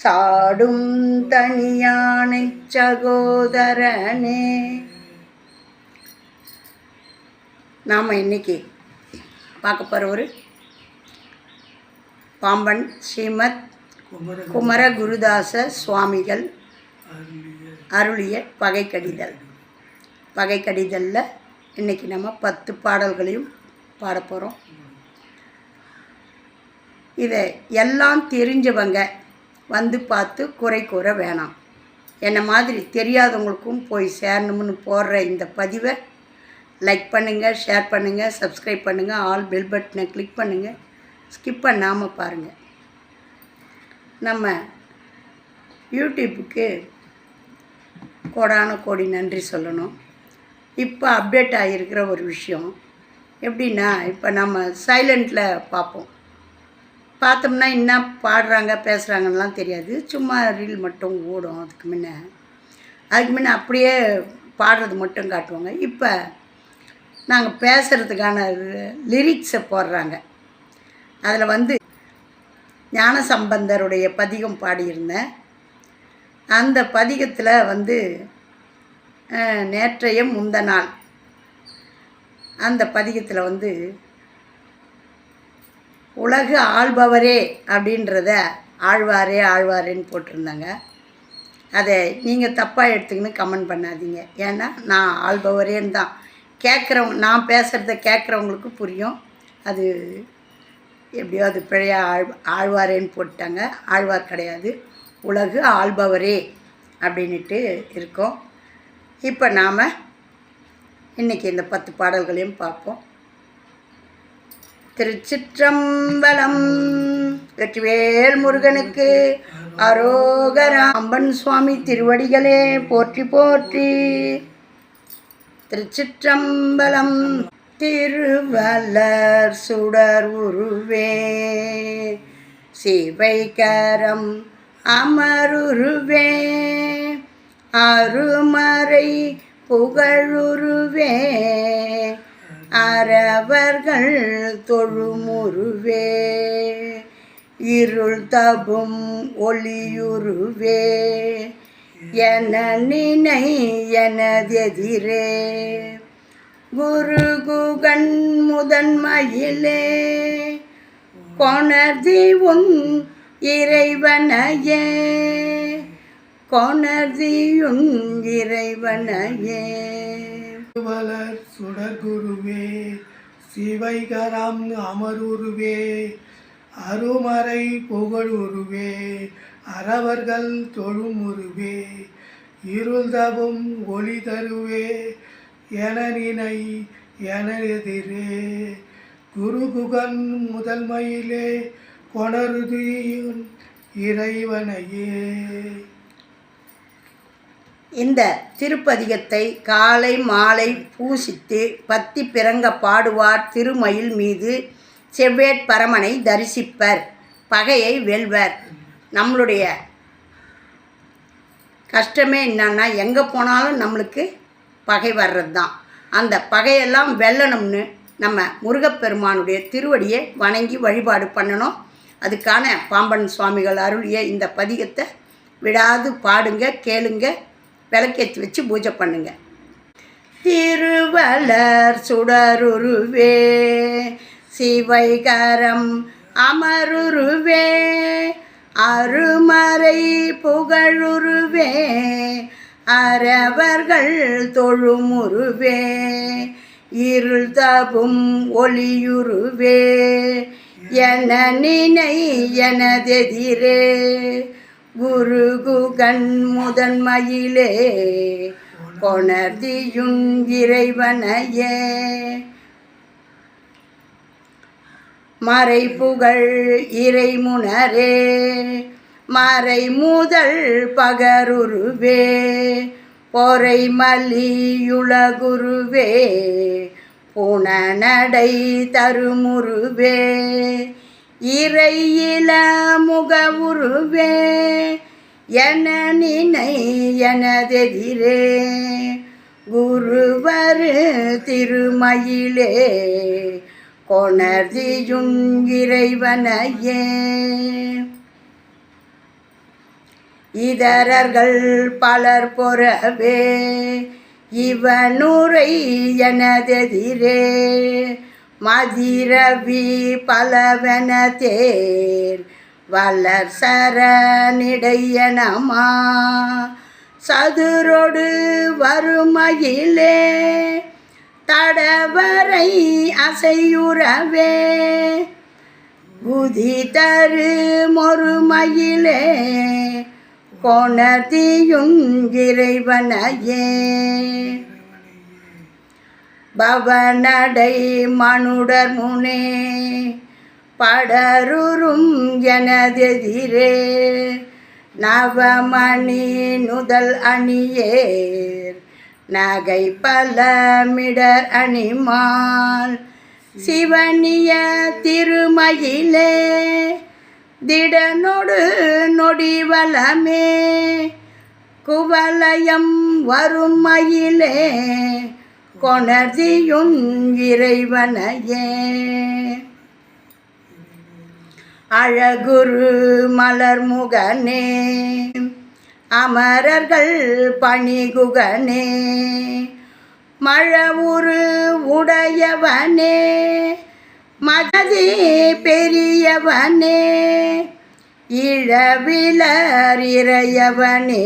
சாடும் தனியானை சகோதரனே. நாம் இன்னைக்கு பார்க்க போகிற ஒரு பாம்பன் ஸ்ரீமத் குமர குருதாச சுவாமிகள் அருளிய பகை கடிதல் பகை கடிதலில் இன்னைக்கு நம்ம பத்து பாடல்களையும் பாட போகிறோம் இதை எல்லாம் தெரிஞ்சவங்க வந்து பார்த்து குறை கூற வேணாம். என்னை மாதிரி தெரியாதவங்களுக்கும் போய் சேரணும்னு போடுற இந்த பதிவை லைக் பண்ணுங்கள் ஷேர் பண்ணுங்கள் சப்ஸ்கிரைப் பண்ணுங்கள் ஆல் பெல் பட்டனை கிளிக் பண்ணுங்கள் ஸ்கிப் பண்ணாமல் பாருங்கள் நம்ம யூடியூப்புக்கு கோடான கோடி நன்றி சொல்லணும். இப்போ அப்டேட் ஆகியிருக்கிற ஒரு விஷயம் எப்படின்னா இப்போ நம்ம சைலண்டில் பார்ப்போம். பார்த்தோம்னா என்ன பாடுறாங்க பேசுகிறாங்கலாம் தெரியாது. சும்மா ரீல் மட்டும் ஓடும் அதுக்கு முன்ன. அதுக்கு முன்ன அப்படியே பாடுறது மட்டும் காட்டுவாங்க. இப்போ நாங்கள் பேசுகிறதுக்கான லிரிக்ஸை போடுறாங்க. அதில் வந்து ஞான சம்பந்தருடைய பதிகம் பாடியிருந்தேன். அந்த பதிகத்தில் வந்து நேற்றைய முந்த நாள் அந்த பதிகத்தில் வந்து உலகு ஆள்பவரே அப்படின்றத ஆழ்வாரே ஆழ்வாரேன்னு போட்டிருந்தாங்க. அதை நீங்கள் தப்பாக எடுத்துக்கின்னு கமெண்ட் பண்ணாதீங்க. ஏன்னா நான் ஆள்பவரேன்னு தான். கேட்குறவங்க நான் பேசுகிறத கேட்குறவங்களுக்கு புரியும். அது எப்படியோ அது பிழைய ஆழ் ஆழ்வாரேன்னு போட்டாங்க ஆழ்வார் கிடையாது. உலகு ஆள்பவரே அப்படின்ட்டு இருக்கோம். இப்போ நாம் இன்றைக்கி இந்த பத்து பாடல்களையும் பார்ப்போம். திருச்சிற்றம்பலம். வெற்றிவேல் முருகனுக்கு அரோகரா. அம்பன் சுவாமி திருவடிகளே போற்றி போற்றி. திருச்சிற்றம்பலம். திருவலர் சுடர் உருவே. சிவைகரம் அமருருவே. அருமறை புகழுருவே. அறவர்கள் தொழுமுருவே. இருள் தபும் ஒளியுருவே. என நினை எனதெதிரே. குரு குகன் முதன்மையிலே கொணர்தி உன் இறைவனையே. கொணர்தியுன் இறைவனையே. வளர் சுடர்குருவே சிவைகரம் அமருருவே அருமறை புகழுருவே அறவர்கள் தொழுமுருவே இருள் தவும் ஒளி தருவே என நினை என எதிரே குருகுகன் முதன்மையிலே கொணருதியுன் இறைவனையே. இந்த திருப்பதிகத்தை காலை மாலை பூசித்து பத்தி பிறங்க பாடுவார் திருமயில் மீது செவ்வேட் பரமனை தரிசிப்பர் பகையை வெல்வர். நம்மளுடைய கஷ்டமே என்னன்னா எங்கே போனாலும் நம்மளுக்கு பகை வர்றது தான் அந்த பகையெல்லாம் வெல்லணும்னு நம்ம முருகப்பெருமானுடைய திருவடியை வணங்கி வழிபாடு பண்ணணும். அதுக்கான பாம்பன் சுவாமிகள் அருளிய இந்த பதிகத்தை விடாது பாடுங்க கேளுங்க. விளக்கேற்றி வச்சு பூஜை பண்ணுங்க. திருவலர் சுடருருவே சிவைகரம் அமருருவே அருமறை புகழுருவே அறவர்கள் தொழுமுருவே இருள் தபும் ஒளியுருவே என நினை எனதெதிரே குரு குகன் முதன்மையிலே கொணர்தியுன் இறைவனையே. மறைபுகழ் இறைமுனரே மறை முதல் பகருருவே பொறை மல்லியுலகுருவே புனநடை தருமுருவே. இறையில முகவுருவே என நினை எனதெதிரே. குருவர் திருமயிலே கொணர்தியும் இறைவனையே. இதரர்கள் பலர் பொறவே இவனுரை எனதெதிரே. மதிரவி பலவன தேர். வளர் சரணிடையனமா. சதுரொடு வறுமையிலே தடவரை அசையுறவே. புதி தரு மொறுமையிலே கொணதியுங்கிறைவனையே பவனடை மனுடர் முனே படருறும் எனதெதிரே நவமணி நுதல் அணியேர் நகை பலமிடர் அணிமால் சிவனிய திருமயிலே திடனொடு நொடிவலமே குவலயம் வரும் மயிலே கொணர்தியும் இறைவனையே. அழகுரு மலர்முகனே அமரர்கள் பணிகுகனே மழவுரு உடையவனே மகதி பெரியவனே இழவிலர் இறையவனே.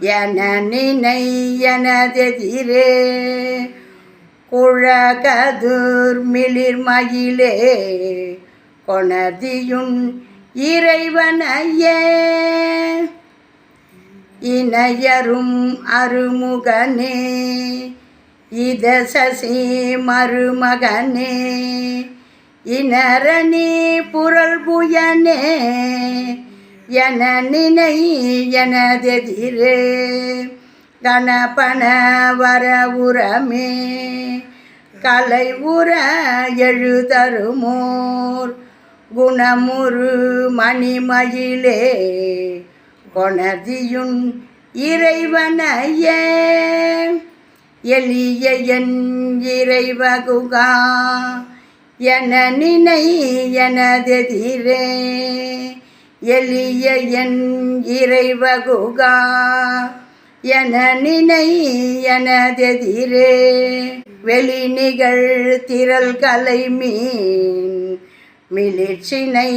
என நினை எனதெதிரே குழகதுர் மிளிர்மயிலே கொணர்தியும் இறைவனையே. இணையரும் அருமுகனே இத சசி மருமகனே இனரணி புரள் புயனே என நினை எனதெதிரே கணபன வர உரமே கலை உர எழுதருமோர் குணமுரு மணிமயிலே கொணதியுன் இறைவனையே எளிய என் இறைவகுகா என நினை எனதெதிரே எளிய என் இறைவகுகா என நினை எனதெதிரே. வெளிநிகழ் திரள் கலை மீன் மிளிர்ச்சினை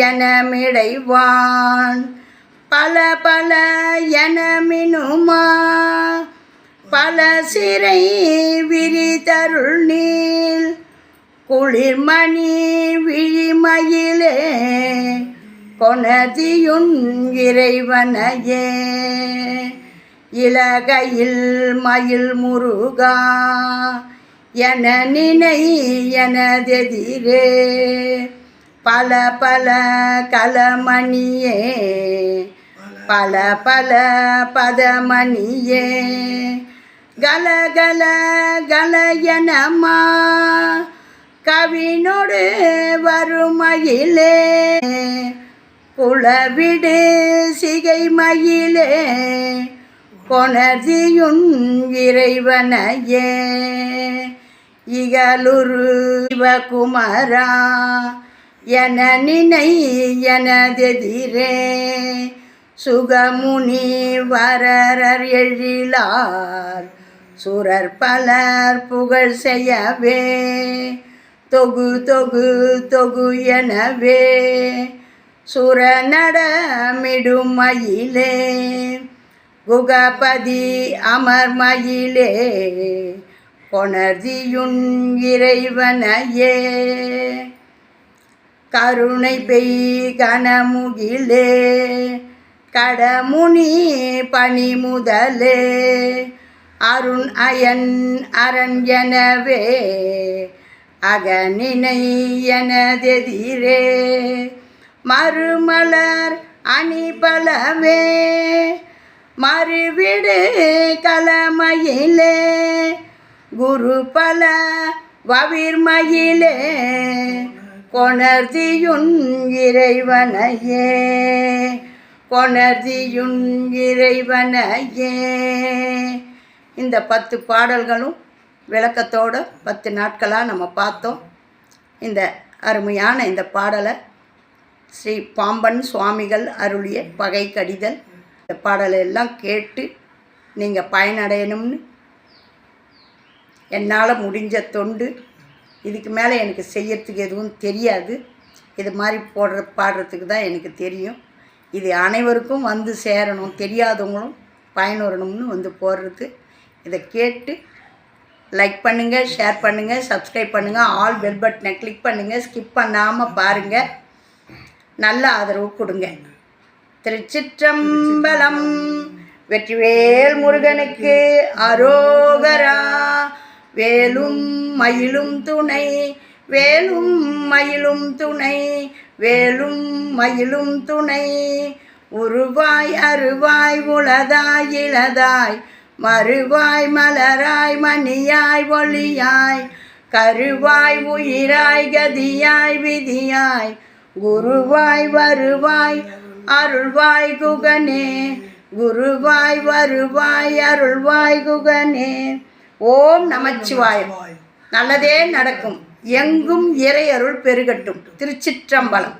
எனமிடைவான் பல பல எனமினுமா பல சிறை விரிதருள் நீள். குளிர்மணி விழிமயிலே கொணதியுன் இறைவனையே. இலகையில் மயில் முருகா என நினை எனதெதிரே. பல பல கலமணியே பல பல பதமணியே. கல கல கல எனமா கவினோடு வறுமையிலே குளவிடு சிகை மயிலே கொணர்தியுன் இறைவனையே. இகலுரு சிவகுமரா என நினை எனதெதிரே. சுகமுனி வரரர் எழிலார் சுரர் பலர் புகழ் செய்யவே. தொகு தொகு தொகு எனவே சுரநடமிடும் மயிலே குகபதி அமர்மயிலே. கொணர்தியுன் இறைவனையே. கருணை பெய் கனமுகிலே. கடமுனி பணிமுதலே. அருண் அயன் அரண் எனவே. அகநினை எனதெதிரே. மறுமலர் அணிபலவே மறுவிடு கலமையிலே. குரு பல வவிர்மயிலே. கொணர்தியுன் இறைவனையே. கொணர்தியுன் இறைவனையே. இந்த பத்து பாடல்களும் விளக்கத்தோட பத்து நாட்களாக நம்ம பார்த்தோம். இந்த அருமையான இந்த பாடலை ஸ்ரீ பாம்பன் சுவாமிகள் அருளிய பகை கடிதல். இந்த பாடலை எல்லாம் கேட்டு நீங்கள் பயனடையணும்னு என்னால் முடிஞ்ச தொண்டு. இதுக்கு மேலே எனக்கு செய்யறதுக்கு எதுவும் தெரியாது. இது மாதிரி போடுற பாடுறதுக்கு தான் எனக்கு தெரியும். இது அனைவருக்கும் வந்து சேரணும் தெரியாதவங்களும் பயனுறணும்னு வந்து போடுறது. இதை கேட்டு லைக் பண்ணுங்கள் ஷேர் பண்ணுங்கள் சப்ஸ்கிரைப் பண்ணுங்கள் ஆல் பெல் பட்டனை கிளிக் பண்ணுங்கள் ஸ்கிப் பண்ணாமல் பாருங்கள் நல்ல ஆதரவு கொடுங்க. திருச்சிற்றம்பலம் வெற்றிவேல் முருகனுக்கு அரோகரா. வேலும் மயிலும் துணை வேலும் மயிலும் துணை வேலும் மயிலும் துணை. உருவாய் அருவாய் உளதாய் இளதாய் மறுவாய் மலராய் மணியாய் ஒளியாய் கருவாய் உயிராய் கதியாய் விதியாய் குருவாய் வருவாய் அருள்வாய் குகனே. குருவாய் வருவாய் அருள்வாய் குகனே. ஓம் நமச்சிவாய் நல்லதே நடக்கும். எங்கும் இறை அருள் பெருகட்டும். திருச்சிற்றம்பலம்.